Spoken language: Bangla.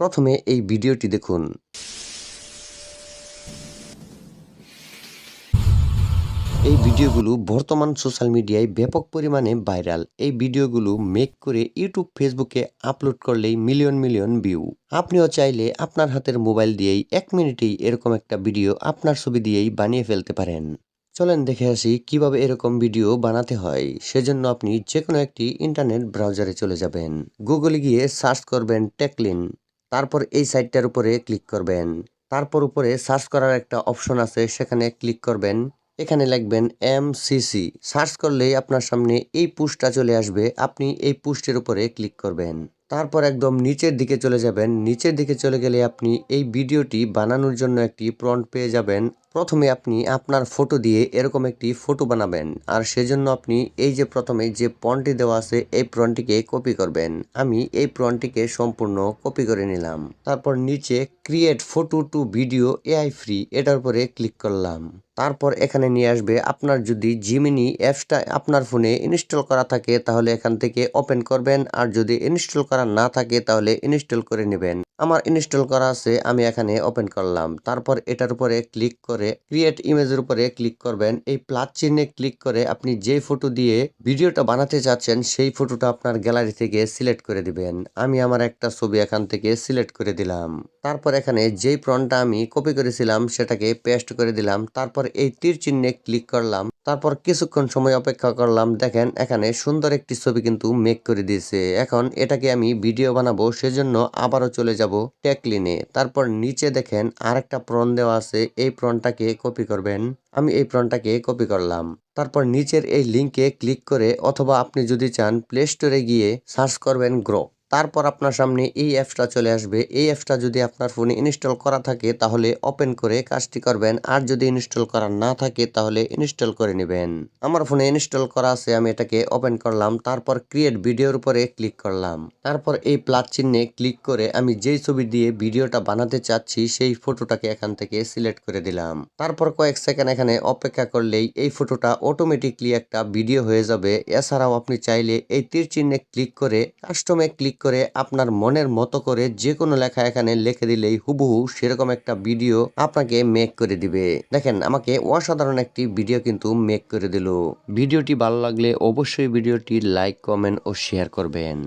প্রথমে এই ভিডিওটি দেখুন। এই ভিডিওগুলো বর্তমান সোশ্যাল মিডিয়ায় ব্যাপক পরিমাণে ভাইরাল। এই ভিডিওগুলো মেক করে ইউটিউব, ফেসবুকে আপলোড করলেই মিলিয়ন মিলিয়ন ভিউ। আপনিও চাইলে আপনার হাতের মোবাইল দিয়েই এক মিনিটেই এরকম একটা ভিডিও আপনার ছবি দিয়েই বানিয়ে ফেলতে পারেন। চলেন দেখে আসি কীভাবে এরকম ভিডিও বানাতে হয়। সেজন্য আপনি যে কোনো একটি ইন্টারনেট ব্রাউজারে চলে যাবেন। গুগলে গিয়ে সার্চ করবেন টেকলিন। তারপর এই সাইটটার উপরে ক্লিক করবেন। তারপর উপরে সার্চ করার একটা অপশন আছে, সেখানে ক্লিক করবেন। এখানে লিখবেন এম সিসি সার্চ করলেই আপনার সামনে এই পুস্টটা চলে আসবে। আপনি এই পুস্টের উপরে ক্লিক করবেন। তারপর একদম নিচের দিকে চলে যাবেন। নিচের দিকে চলে গেলে আপনি এই ভিডিওটি বানানোর জন্য একটি প্রন্ট পেয়ে যাবেন। প্রথমে আপনি আপনার ফটো দিয়ে এরকম একটি ফটো বানাবেন। আর সেজন্য আপনি এই যে প্রথমে যে প্রন্টটি দেওয়া আছে, এই প্রন্টটিকে কপি করবেন। আমি এই প্রন্টটিকে সম্পূর্ণ কপি করে নিলাম। তারপর নিচে create photo to video AI free এটার উপরে ক্লিক করলাম। তারপর এখানে নিয়ে আসবে আপনার যদি জিমিনি অ্যাপসটা আপনার ফোনে ইনস্টল করা থাকে, তাহলে এখান থেকে ওপেন করবেন। আর যদি ইনস্টল করা না থাকে, তাহলে ইনস্টল করে নেবেন। আমার ইনস্টল করা আছে, আমি এখানে ওপেন করলাম। তারপর এটার উপরে ক্লিক করে ক্রিয়েট ইমেজের উপরে ক্লিক করবেন। এই প্লাস চিহ্নে ক্লিক করে আপনি যে ফটো দিয়ে ভিডিওটা বানাতে চাচ্ছেন, সেই ফটোটা আপনার গ্যালারি থেকে সিলেক্ট করে দিবেন। আমি আমার একটা ছবি এখান থেকে সিলেক্ট করে দিলাম। তারপর এখানে যেই প্রনটা আমি কপি করেছিলাম, সেটাকে পেস্ট করে দিলাম। তারপর এই তীর চিহ্নে ক্লিক করলাম। তারপর কিছুক্ষণ সময় অপেক্ষা করলাম, দেখেন এখানে সুন্দর একটি ছবি কিন্তু মেক করে দিয়েছে। এখন এটাকে আমি ভিডিও বানাবো, সেজন্য আবারও চলে যাব টেকলিনে তারপর নিচে দেখেন আরেকটা প্রন দেওয়া আছে, এই প্রনটাকে কপি করবেন। আমি এই প্রনটাকে কপি করলাম। তারপর নিচের এই লিঙ্কে ক্লিক করে অথবা আপনি যদি চান প্লে স্টোরে গিয়ে সার্চ করবেন গ্রো তারপর আপনার সামনে এই অ্যাপসটা চলে আসবে। এই অ্যাপসটা যদি আপনার ফোনে ইনস্টল করা থাকে, তাহলে ওপেন করে কাজটি করবেন। আর যদি ইনস্টল করা না থাকে, তাহলে ইনস্টল করে নেবেন। আমার ফোনে ইনস্টল করা আছে, আমি এটাকে ওপেন করলাম। তারপর ক্রিয়েট ভিডিওর উপরে ক্লিক করলাম। তারপর এই প্লাস চিহ্নে ক্লিক করে আমি যেই ছবি দিয়ে ভিডিওটা বানাতে চাচ্ছি, সেই ফটোটাকে এখান থেকে সিলেক্ট করে দিলাম। তারপর কয়েক সেকেন্ড এখানে অপেক্ষা করলেই এই ফটোটা অটোমেটিকলি একটা ভিডিও হয়ে যাবে। এছাড়াও আপনি চাইলে এই তীর চিহ্নে ক্লিক করে কাস্টমে ক্লিক করে আপনার মনের মতো করে যে কোনো লেখা এখানে লিখে দিলেই হুবহু সেরকম একটা ভিডিও আপনাকে মেক করে দিবে। দেখেন, আমাকে অসাধারণ একটি ভিডিও কিন্তু মেক করে দিল। ভিডিওটি ভালো লাগলে অবশ্যই ভিডিওটি লাইক কমেন্ট ও শেয়ার করবেন।